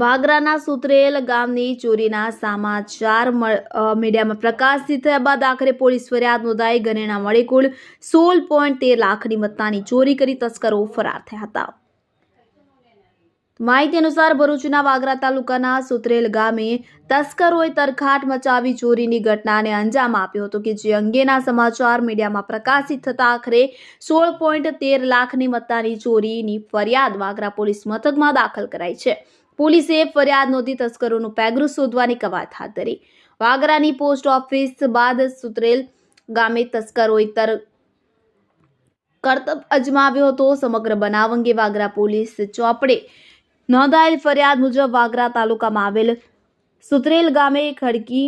વાગરાના સુત્રેલ ગામની ચોરીના સમાચાર મીડિયામાં પ્રકાશિત થયા બાદ આખરે પોલીસ ફરિયાદ નોંધાઈ ગણેણા મળી કુલ સોળ પોઈન્ટ તેર લાખની મત્તાની ચોરી કરી તસ્કરો ફરાર થયા હતા. માહિતી અનુસાર ભરૂચના વાગરા તાલુકાના સુત્રેલ ગામે તસ્કરોએ તરખાટ મચાવી ચોરીની ઘટનાને અંજામ આપ્યો હતો કે જે અંગેના સમાચાર મીડિયામાં પ્રકાશિત થતા આખરે સોળ પોઈન્ટ તેર લાખની મત્તાની ચોરીની ફરિયાદ વાગરા પોલીસ મથકમાં દાખલ કરાઈ છે. પોલીસે ફરિયાદ નોંધી તસ્કરોનું પેગરું શોધવાની કવાયત હાથ ધરી. વાગરાની પોસ્ટ ઓફિસ બાદ સુતરેલ ગામે તસ્કરોએ તર કરતબ અજમાવ્યો હતો. સમગ્ર બનાવ અંગે વાગરા પોલીસ ચોપડે નોંધાયેલ ફરિયાદ મુજબ વાગરા તાલુકામાં આવેલ સુતરેલ ગામે ખડકી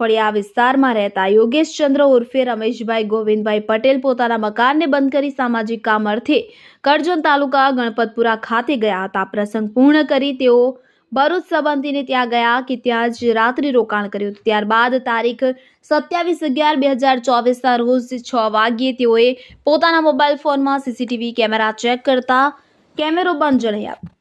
ફળિયા વિસ્તારમાં રહેતા યોગેશ ચંદ્ર ઉર્ફે રમેશભાઈ ગોવિંદભાઈ પટેલ પોતાના મકાનને બંધ કરી સામાજિક કામ અર્થે કરજણ તાલુકા ગણપતપુરા ખાતે ગયા હતા. પ્રસંગ પૂર્ણ કરી તેઓ ભરૂચ સંબંધીને ત્યાં ગયા કે ત્યાં જ રાત્રિ રોકાણ કર્યું ત્યારબાદ તારીખ સત્યાવીસ અગિયાર બે હજાર ચોવીસના રોજ છ વાગ્યે તેઓએ પોતાના મોબાઈલ ફોનમાં સીસીટીવી કેમેરા ચેક કરતા કેમેરો બંધ જણાયા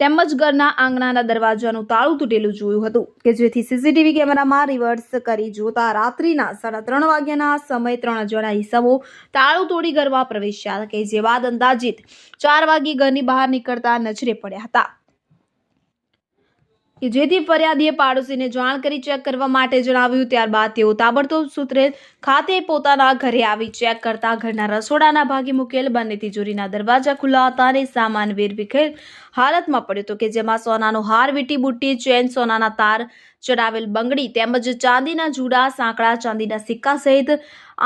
તેમજ ઘરના આંગણાના દરવાજાનું તાળું તૂટેલું જોયું હતું કે જેથી સીસીટીવી કેમેરામાં રિવર્સ કરી જોતા રાત્રિના સાડા ત્રણ વાગ્યાના સમય ત્રણ જણા હિસાબો તાળું તોડી ઘરમાં પ્રવેશ્યા કે જે બાદ અંદાજિત ચાર વાગ્યે ઘરની બહાર નીકળતા નજરે પડ્યા હતા. કે જેથી ફરિયાદીએ પાડોશીને જાણ કરી ચેક કરવા માટે જણાવ્યું, ત્યારબાદ તેઓ તાબડતોબ સૂત્રે ખાતે પોતાના ઘરે આવી ચેક કરતા ઘરના રસોડાના ભાગે મૂકેલ બંને તિજોરીના દરવાજા ખુલ્લા હતા અને સામાન વેરવિખેર હાલતમાં પડ્યો હતો કે જેમાં સોનાનો હાર વીટી બુટ્ટી ચેન, સોનાના તાર ચડાવેલ બંગડી તેમજ ચાંદીના જુડા, સાંકડા, ચાંદીના સિક્કા સહિત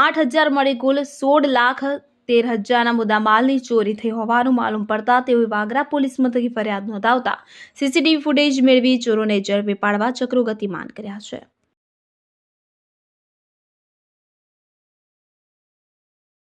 આઠ હજાર મળી કુલ સોળ લાખ તેર હજારના મુદ્દામાલની ચોરી થઈ હોવાનું માલુમ પડતા તેઓએ વાગરા પોલીસ મથકે ફરિયાદ નોંધાવતા સીસીટીવી ફૂટેજ મેળવી ચોરોને ઝડપી પાડવા ચક્રો ગતિમાન કર્યા છે.